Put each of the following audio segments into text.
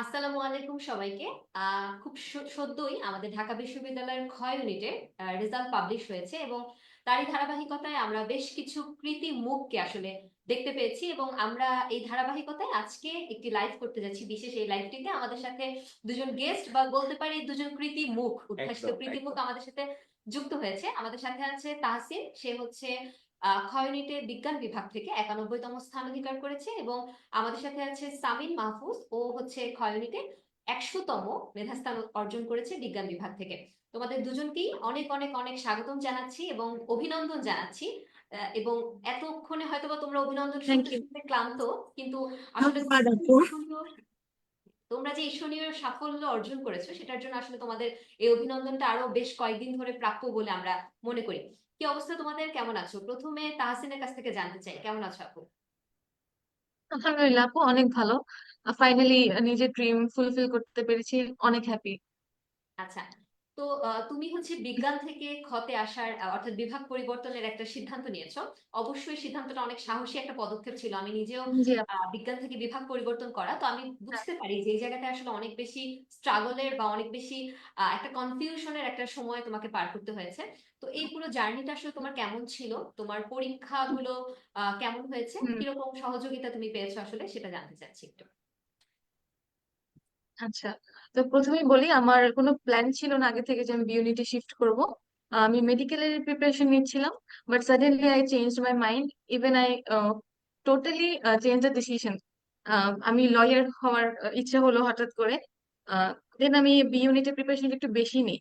আসসালামু আলাইকুম সবাইকে। খুব সদ্যই আমাদের ঢাকা বিশ্ববিদ্যালয়ের ক্ষয় ইউনিটের রেজাল্ট পাবলিশ হয়েছে এবং তারই ধারাবাহিকতায় আমরা বেশ কিছু কৃতি মুখকে আসলে দেখতে পেয়েছি এবং আমরা এই ধারাবাহিকতায় আজকে একটি লাইভ করতে যাচ্ছি। বিশেষ এই লাইভটিতে আমাদের সাথে দুজন গেস্ট বা বলতে পারি দুজন কৃতি মুখ উদ্ভাসিত কৃতি মুখ আমাদের সাথে যুক্ত হয়েছে। আমাদের সাথে আছে তাহসিন সে হচ্ছে আহ, ক্ষয় বিজ্ঞান বিভাগ থেকে একানব্বইতম স্থান অধিকার করেছে এবং আমাদের সাথে আছে সামিন মাহফুজ। ও হচ্ছে ইউনিটে একশোতম মেধাস্থান অর্জন করেছে বিজ্ঞান বিভাগ থেকে। তোমাদের দুজনকেই অনেক অনেক অনেক স্বাগতম জানাচ্ছি এবং অভিনন্দন জানাচ্ছি। এবং এতক্ষণে হয়তোবা তোমরা অভিনন্দন শুনতে ক্লান্ত কিন্তু আসলে তোমরা যে ঈর্ষণীয় সাফল্য অর্জন করেছ সেটার জন্য আসলে তোমাদের এই অভিনন্দনটা আরও বেশ কয়েকদিন ধরে প্রাপ্য বলে আমরা মনে করি। কি অবস্থা তোমাদের? কেমন আছো? প্রথমে তাহসিনের কাছ থেকে জানতে চাই। কেমন আছো আপু? আলহামদুলিল্লাহ আপু অনেক ভালো। ফাইনালি নিজের ড্রিম ফুলফিল করতে পেরেছি অনেক হ্যাপি আচ্ছা। তো তুমি হচ্ছে বিজ্ঞান থেকে ক্ষতে আসার অর্থাৎ বিভাগ পরিবর্তনের একটা সিদ্ধান্ত নিয়েছো। অবশ্যই সিদ্ধান্তটা অনেক সাহসী একটা পদক্ষেপ ছিল। আমি নিজেও বিজ্ঞান থেকে বিভাগ পরিবর্তন করা। তো আমি বুঝতে পারি যে এই জায়গাটা আসলে অনেক বেশি স্ট্রাগলের বা অনেক বেশি আহ, একটা কনফিউশনের একটা সময় তোমাকে পার করতে হয়েছে। তো এই পুরো জার্নিটা আসলে তোমার কেমন ছিল? তোমার পরীক্ষাগুলো আহ, কেমন হয়েছে? কীরকম সহযোগিতা তুমি পেয়েছ আসলে? সেটা জানতে চাচ্ছি একটু। আচ্ছা তো প্রথমেই বলি আমার কোনো প্ল্যান ছিল না আগে থেকে যে আমি ইউনিটে শিফট করব। আমি মেডিকেলের প্রিপারেশন নিচ্ছিলাম but suddenly I change my mind even I totally change the decision আমি লয়ার হওয়ার ইচ্ছা হলো হঠাৎ করে। দেন আমি বি ইউনিটের প্রিপারেশন একটু বেশি নিই।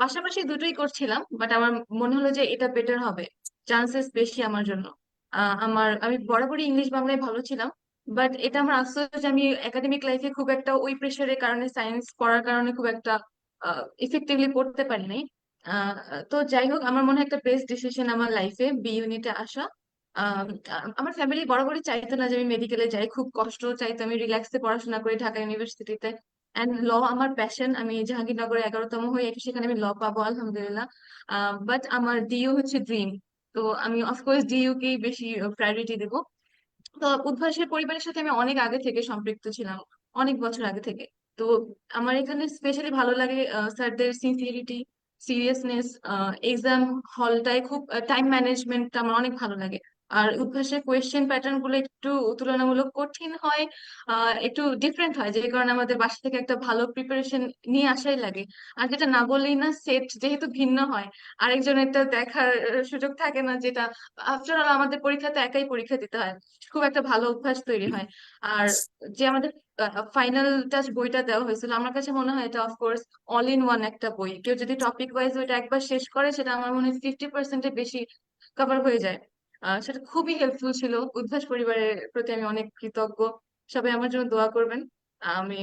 পাশাপাশি দুটোই করছিলাম বাট আমার মনে হলো যে এটা বেটার হবে চান্সেস বেশি আমার জন্য। আমার, আমি বরাবরই ইংলিশ বাংলায় ভালো ছিলাম বাট এটা আমার আফসোস যে আমি একাডেমিক লাইফে খুব একটা ওই প্রেশারের কারণে সায়েন্স পড়ার কারণে খুব একটা ইফেক্টিভলি পড়তে পারি নাই। তো যাই হোক, আমার মনে হয় একটা বেস্ট ডিসিশন আমার লাইফে বি ইউনিটে আসা। আমার ফ্যামিলি বড় বরাবরই চাইতো না যে আমি মেডিকেলে যাই। খুব কষ্ট চাইতো আমি রিল্যাক্সে পড়াশোনা করি ঢাকা ইউনিভার্সিটিতে অ্যান্ড ল আমার প্যাশন আমি জাহাঙ্গীরনগরে এগারোতম হয়ে সেখানে আমি ল পাবো, আলহামদুলিল্লাহ। বাট আমার ডিইউ হচ্ছে ড্রিম তো আমি অফকোর্স ডিইউ কেই বেশি প্রায়োরিটি দেবো। তো উদ্ভাসের পরিবারের সাথে আমি অনেক আগে থেকে সম্পৃক্ত ছিলাম, অনেক বছর আগে থেকে। তো আমার এখানে স্পেশালি ভালো লাগে স্যারদের সিনসিয়ারিটি সিরিয়াসনেস এক্সাম হলটায় খুব টাইম ম্যানেজমেন্টটা আমার অনেক ভালো লাগে। আর উদ্ভাসের কোয়েশ্চেন প্যাটার্নগুলো একটু তুলনামূলক কঠিন হয় একটু ডিফারেন্ট হয়, যে কারণে আমাদের বাসা থেকে একটা ভালো প্রিপারেশন নিয়ে আসাই লাগে। আর যেটা না বললেই না সেট যেহেতু ভিন্ন হয় আরেকজনেরটা দেখার সুযোগ থাকে না যেটা আফটার অল আমাদের পরীক্ষাতে একাই পরীক্ষা দিতে হয়, খুব একটা ভালো অভ্যাস তৈরি হয়। আর যে আমাদের ফাইনাল টাচ বইটা দেওয়া হয়েছিল, আমার কাছে মনে হয় এটা অফকোর্স অল ইন ওয়ান একটা বই। কেউ যদি টপিক ওয়াইজ ওইটা একবার শেষ করে, সেটা আমার মনে হয় ফিফটি পার্সেন্টের বেশি কভার হয়ে যায়। সেটা খুবই হেল্পফুল ছিল। উদ্ভাস পরিবারের প্রতি আমি অনেক কৃতজ্ঞ। সবাই আমার জন্য দোয়া করবেন। আমি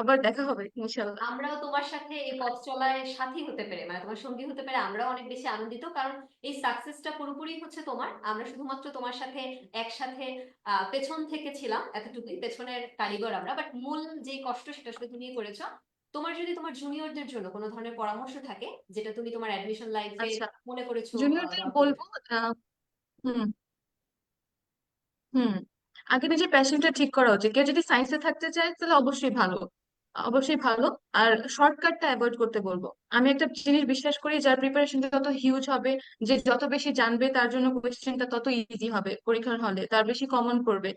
আবার দেখা হবে ইনশাল্লাহ আমরাও তোমার সাথে এই পথ চলায় সাথী হতে পেরে মানে তোমার সঙ্গী হতে পেরে আমরাও অনেক বেশি আনন্দিত কারণ এই সাকসেসটা পুরোপুরি হচ্ছে তোমার। আমরা শুধুমাত্র তোমার সাথে একসাথে আহ, পেছন থেকে ছিলাম এতটুকুই পেছনের কারিগর আমরা বাট মূল যে কষ্ট সেটা আসলে তুমি করেছ। তোমার যদি তোমার জুনিয়রদের জন্য কোনো ধরনের পরামর্শ থাকে যেটা তুমি তোমার অ্যাডমিশন লাইফে আচ্ছা। মনে করেছ জুনিয়রদের বলব আহ, হুম হুম। আগে নিজের প্যাশনটা ঠিক করা উচিত। কেউ যদি সায়েন্সে থাকতে চায়, তাহলে অবশ্যই ভালো। অবশ্যই ভালো। আর শর্টকাটটা অ্যাভয়েড করতে বলব। আমি একটা জিনিস বিশ্বাস করি, যার প্রিপারেশনটা তত হিউজ হবে, যে যত বেশি জানবে, তার জন্য কোয়েশ্চেনটা তত ইজি হবে। পরীক্ষার হলে। তার বেশি কমন পড়বে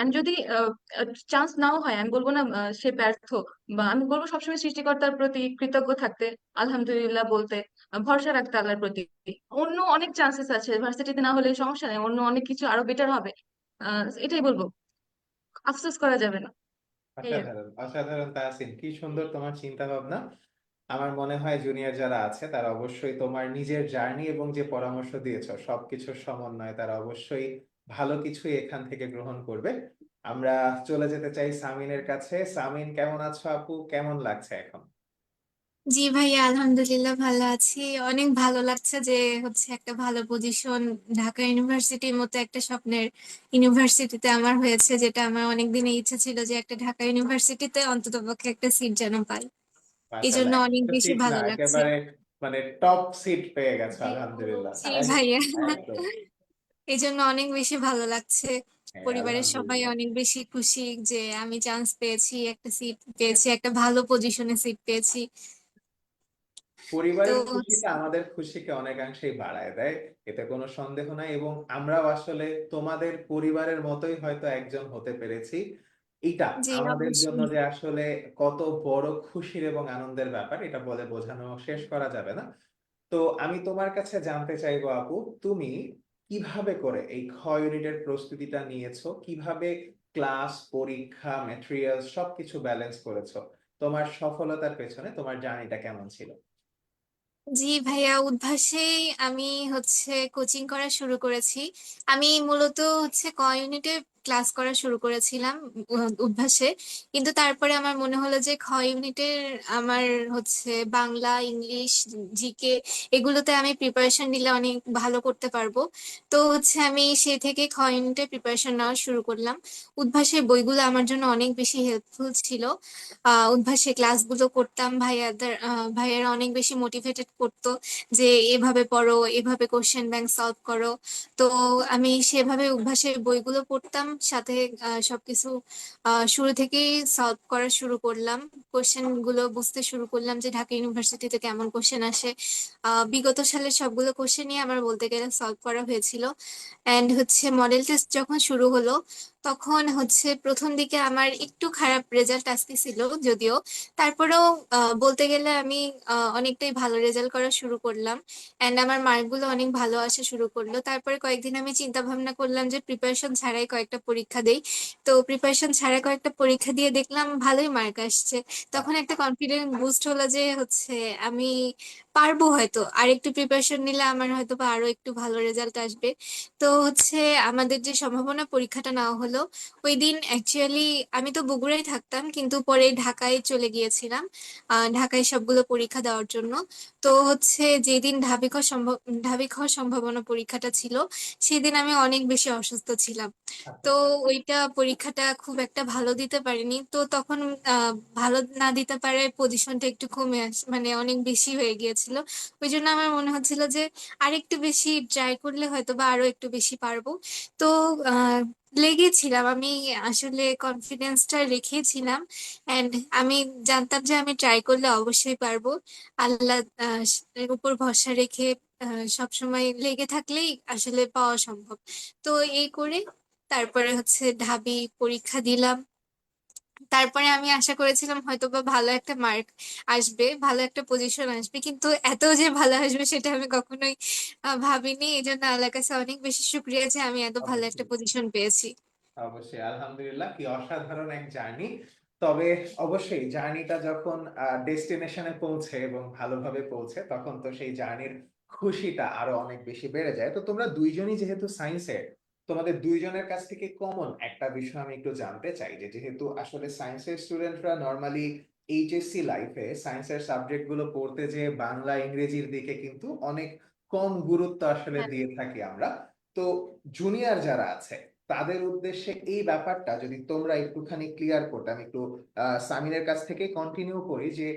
এন্ড যদি চান্স নাও হয়, আমি বলব না সে ব্যর্থ, বা আমি বলব সবসময় সৃষ্টিকর্তার প্রতি কৃতজ্ঞ থাকতে, আলহামদুলিল্লাহ বলতে, ভরসা রাখতে আল্লাহর প্রতি। অন্য অনেক চান্সেস আছে ভার্সিটিতে না হলে সমস্যা নেই, অন্য অনেক কিছু আরও বেটার হবে। এটাই বলব। আফসোস করা যাবে না। অসাধারণ তাহসিন, কি সুন্দর তোমার চিন্তা ভাবনা আমার মনে হয় জুনিয়র যারা আছে, তারা অবশ্যই তোমার নিজের জার্নি এবং যে পরামর্শ দিয়েছ, সবকিছুর সমন্বয়ে তারা অবশ্যই ভালো কিছুই এখান থেকে গ্রহণ করবে। আমরা চলে যেতে চাই সামিনের কাছে। সামিন কেমন আছো আপু? কেমন লাগছে এখন? জি ভাইয়া আলহামদুলিল্লাহ ভালো আছি। অনেক ভালো লাগছে যে হচ্ছে একটা ভালো পজিশন ঢাকা ইউনিভার্সিটির মতো একটা স্বপ্নের ইউনিভার্সিটিতে আমার হয়েছে যেটা আমার অনেক দিনের ইচ্ছা ছিল যে একটা ঢাকা ইউনিভার্সিটিতে অন্ততপক্ষে একটা সিট যেন পাই। এই জন্য অনেক বেশি ভালো লাগছে। মানে টপ সিট পেয়ে গেছো আলহামদুলিল্লাহ। জি ভাইয়া। এই জন্য অনেক বেশি ভালো লাগছে। হ্যাঁ, পরিবারের সবাই আলহামদুলিল্লাহ অনেক বেশি খুশি যে আমি চান্স পেয়েছি একটা সিট পেয়েছি একটা ভালো পজিশনে সিট পেয়েছি। তো পরিবারের খুশিটা আমাদের খুশিকে অনেকাংশেই বাড়ায় দেয় এতে কোনো সন্দেহ নাই এবং আমরাও আসলে তোমাদের পরিবারের মতোই হয়তো একজন হতে পেরেছি। এটা জি আমাদের জন্য অবশ্যই যে আসলে কত বড় খুশির এবং আনন্দের ব্যাপার এটা বলে বোঝানো শেষ করা যাবে না। তো আমি তোমার কাছে জানতে চাইব আপু তুমি কীভাবে করে এই খ ইউনিটের প্রস্তুতিটা নিয়েছো? কীভাবে ক্লাস পরীক্ষা ম্যাটেরিয়াল সবকিছু ব্যালেন্স করেছ? তোমার সফলতার পেছনে তোমার জার্নিটা কেমন ছিল? জি ভাইয়া, উদ্ভাসেই আমি হচ্ছে কোচিং করা শুরু করেছি। আমি মূলত হচ্ছে ক ইউনিটে ক্লাস করা শুরু করেছিলাম অভ্যাসে। কিন্তু তারপরে আমার মনে হলো যে খ ইউনিটের আমার হচ্ছে বাংলা, ইংলিশ জিকে এগুলোতে আমি প্রিপারেশন নিলে অনেক ভালো করতে পারব। তো হচ্ছে আমি সে থেকে খ ইউনিটের প্রিপারেশন নেওয়া শুরু করলাম। উদ্ভাসের বইগুলো আমার জন্য অনেক বেশি হেল্পফুল ছিল। উদ্ভাসে ক্লাসগুলো করতাম, ভাইয়াদের ভাইয়ারা অনেক বেশি মোটিভেটেড করতো যে এভাবে পড়ো, এভাবে কোশ্চেন ব্যাংক সলভ করো। তো আমি সেভাবে উদ্ভাসের বইগুলো পড়তাম। সাথে সবকিছু শুরু থেকেই সলভ করা শুরু করলাম। কোশ্চেনগুলো বুঝতে শুরু করলাম যে ঢাকা ইউনিভার্সিটিতে কেমন কোশ্চেন আসে। বিগত সালের সবগুলো কোশ্চেনই আমার বলতে গেলে সলভ করা হয়েছিল। এন্ড হচ্ছে মডেল টেস্ট যখন শুরু হলো, তখন হচ্ছে প্রথম দিকে আমার একটু খারাপ রেজাল্ট আসতেছিল যদিও। তারপরেও বলতে গেলে আমি অনেকটাই ভালো রেজাল্ট করা শুরু করলাম। এন্ড আমার মার্কগুলো অনেক ভালো আসা শুরু করল। তারপরে কয়েকদিন আমি চিন্তা ভাবনা করলাম যে প্রিপারেশন ছাড়াই কয়েকটা পরীক্ষা দেই। তো প্রিপারেশন ছাড়া কয়েকটা পরীক্ষা দিয়ে দেখলাম ভালোই মার্ক আসছে। তখন একটা কনফিডেন্ট বুস্ট হলো যে হচ্ছে আমি পারব হয়তো। আর একটু প্রিপারেশন নিলে আমার হয়তো বা আরও একটু ভালো রেজাল্ট আসবে। তো হচ্ছে আমাদের যে সম্ভাবনা পরীক্ষাটা নেওয়া হলো, ওই দিন অ্যাকচুয়ালি আমি তো বগুড়ায় থাকতাম, কিন্তু পরে ঢাকায় চলে গিয়েছিলাম ঢাকায় সবগুলো পরীক্ষা দেওয়ার জন্য। তো হচ্ছে যেদিন ঢাবি খাওয়ার সম্ভব ঢাবি খাওয়ার সম্ভাবনা পরীক্ষাটা ছিল, সেদিন আমি অনেক বেশি অসুস্থ ছিলাম। তো ওইটা পরীক্ষাটা খুব একটা ভালো দিতে পারিনি। তো তখন ভালো না দিতে পারে পজিশনটা একটু কমে আস মানে অনেক বেশি হয়ে গিয়েছিল ওই জন্য আমার মনে হচ্ছিল যে আরেকটু বেশি ট্রাই করলে হয়তো বা আরও একটু বেশি পারব। তো লেগেছিলাম। আমি আসলে কনফিডেন্সটা রেখেছিলাম এন্ড আমি জানতাম যে আমি ট্রাই করলে অবশ্যই পারব। আল্লাহ উপর ভরসা রেখে সবসময় লেগে থাকলেই আসলে পাওয়া সম্ভব। তো এই করে তারপরে হচ্ছে ঢাবি পরীক্ষা দিলাম। তারপরে আমি আশা করেছিলাম হয়তো বা ভালো একটা মার্ক আসবে ভালো একটা পজিশন আসবে কিন্তু এত যে ভালো আসবে সেটা আমি কখনোই ভাবিনি। এই জন্য আল্লাহর কাছে অনেক বেশি শুক্রিয়া যে আমি এত ভালো একটা পজিশন পেয়েছি। অবশ্যই আলহামদুলিল্লাহ কি অসাধারণ এক জার্নি তবে অবশ্যই জার্নিটা যখন ডেস্টিনেশনে পৌঁছে এবং ভালোভাবে পৌঁছে তখন তো সেই জার্নির খুশিটা আরও অনেক বেশি বেড়ে যায়। তো তোমরা দুইজনই যেহেতু সায়েন্সের তোমাদের দুইজনের কাছ থেকে কমন একটা বিষয় আমি একটু জানতে চাই যে যেহেতু আসলে সায়েন্সের স্টুডেন্টরা নর্মালি এইচএসসি লাইফে সায়েন্সের সাবজেক্টগুলো পড়তে যে বাংলা ইংরেজির দিকে কিন্তু অনেক কম গুরুত্ব আসলে হ্যাঁ। দিয়ে থাকি আমরা তো জুনিয়র যারা আছে তাদের উদ্দেশ্যে এই ব্যাপারটা যদি তোমরা একটুখানি ক্লিয়ার করতে আমি একটু সামিনের কাছ থেকে কন্টিনিউ করি যে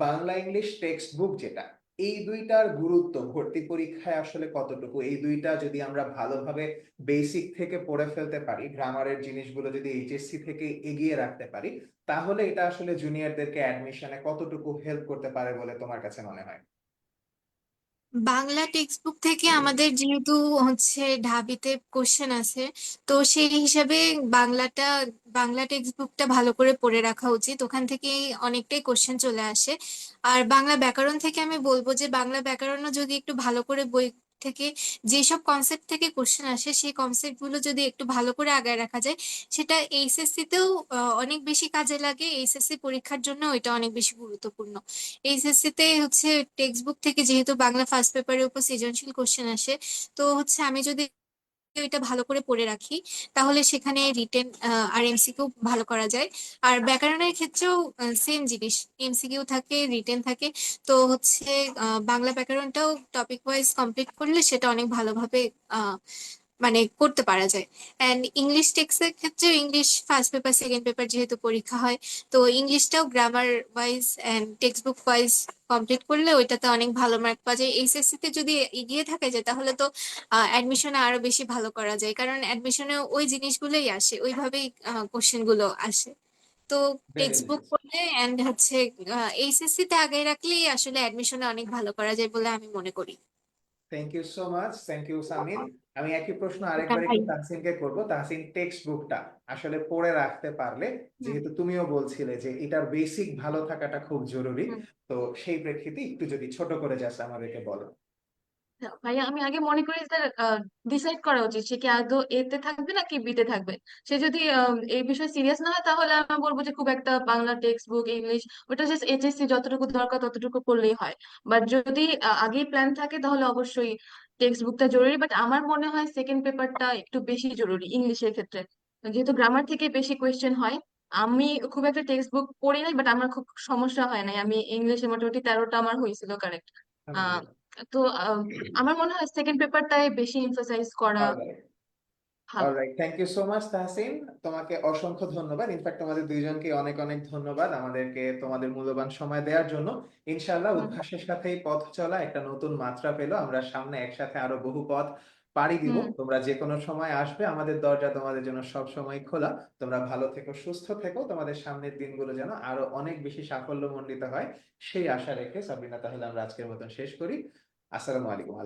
বাংলা ইংলিশ টেক্সট বুক যেটা এই দুইটার গুরুত্ব ভর্তি পরীক্ষায় আসলে কতটুকু? এই দুইটা যদি আমরা ভালোভাবে বেসিক থেকে পড়ে ফেলতে পারি গ্রামারের জিনিসগুলো যদি এইচএসসি থেকে এগিয়ে রাখতে পারি, তাহলে এটা আসলে জুনিয়রদেরকে অ্যাডমিশনে কতটুকু হেল্প করতে পারে বলে তোমার কাছে মনে হয়? বাংলা টেক্সট বুক থেকে আমাদের যেহেতু হচ্ছে ঢাবিতে কোশ্চেন আছে তো সেই হিসাবে বাংলাটা বাংলা টেক্সট বুকটা ভালো করে পড়ে রাখা উচিত। ওখান থেকে অনেকটাই কোশ্চেন চলে আসে। আর বাংলা ব্যাকরণ থেকে আমি বলব যে বাংলা ব্যাকরণও যদি একটু ভালো করে বই থেকে যেসব কনসেপ্ট থেকে কোশ্চেন আসে সেই কনসেপ্টগুলো যদি একটু ভালো করে আগায় রাখা যায় সেটা এইচএসসি তেও আহ, অনেক বেশি কাজে লাগে। এইচএসসি পরীক্ষার জন্য এটা অনেক বেশি গুরুত্বপূর্ণ। এইচএসসি তে হচ্ছে টেক্সট বুক থেকে যেহেতু বাংলা ফার্স্ট পেপারের উপর সৃজনশীল কোশ্চেন আসে তো হচ্ছে আমি যদি এটা ভালো করে পড়ে রাখি। তাহলে সেখানে রিটেন আর এমসিকিউ ভালো করা যায়। আর ব্যাকরণের ক্ষেত্রেও সেম জিনিস। এমসিকিউ থাকে রিটেন থাকে। তো হচ্ছে বাংলা ব্যাকরণটাও টপিক ওয়াইজ কমপ্লিট করলে সেটা অনেক ভালোভাবে মানে করতে পারা যায়। অ্যান্ড ইংলিশ টেক্সের ক্ষেত্রে English first paper second paper যেহেতু পরীক্ষা হয় তো ইংলিশটাও grammar wise and textbook wise complete করলে ওইটাতে অনেক ভালো মার্ক পাওয়া যায়। এইচএসসি তে যদি এগিয়ে থাকে যায় তাহলে তো অ্যাডমিশনে আরও বেশি ভালো করা যায়। কারণ অ্যাডমিশনে ওই জিনিসগুলোই আসে ওইভাবেই কোশ্চেনগুলো আসে। তো টেক্সট বুক. করলে অ্যান্ড হচ্ছে এইচএসসি তে আগে রাখলেই আসলে অ্যাডমিশনে অনেক ভালো করা যায় বলে আমি মনে করি। Thank you so much thank you Samin আমি একই প্রশ্ন আরেকবার একটু তাহসিনকে করব। তাহসিন টেক্সট বুকটা আসলে পড়ে রাখতে পারলে যেহেতু তুমিও বলছিলে যে এটার বেসিক ভালো থাকাটা খুব জরুরি তো সেই প্রেক্ষিতে একটু যদি ছোট করে যাস আমাদেরকে বলো। ভাইয়া আমি আগে মনে করি যে ডিসাইড করা উচিত সে কি আদৌ এতে থাকবে নাকি বিতে থাকবে। সে যদি এই বিষয়ে সিরিয়াস না হয় তাহলে আমি বলব যে খুব একটা বাংলা টেক্সট বুক ইংলিশ ওটা জাস্ট এইচএসসি যতটুকু দরকার ততটুকু করলেই হয়। বাট যদি আগেই প্ল্যান থাকে তাহলে অবশ্যই টেক্সট বুকটা জরুরি বাট আমার মনে হয় সেকেন্ড পেপারটা একটু বেশি জরুরি ইংলিশের ক্ষেত্রে। যেহেতু গ্রামার থেকে বেশি কোয়েশ্চেন হয় আমি খুব একটা টেক্সট বুক পড়ি নাই বাট আমার খুব সমস্যা হয় নাই। আমি ইংলিশে মোটামুটি তেরোটা আমার হয়েছিল কারেক্ট আহ তো আমার মনে হয় সেকেন্ড পেপারটাই বেশি এমফাসাইজ করা alright thank you so much Tahsin তোমাকে অসংখ্য ধন্যবাদ। ইনফ্যাক্ট তোমাদের দুইজনকে অনেক অনেক ধন্যবাদ আমাদেরকে তোমাদের মূল্যবান সময় দেওয়ার জন্য। ইনশাআল্লাহ। উদ্ভাসের সাথেই পথ চলা একটা নতুন মাত্রা পেল। আমরা সামনে একসাথে আরও বহু পথ পাড়ি দিব। তোমরা যে কোনো সময় আসবে আমাদের দরজা তোমাদের জন্য সব সময় খোলা। তোমরা ভালো থেকো সুস্থ থেকো। তোমাদের সামনের দিনগুলো যেন আরও অনেক বেশি সাফল্যমণ্ডিত হয়। সেই আশা রেখে সাবিনা তাহলে আমরা আজকের মতন শেষ করি। আসসালামু আলাইকুম।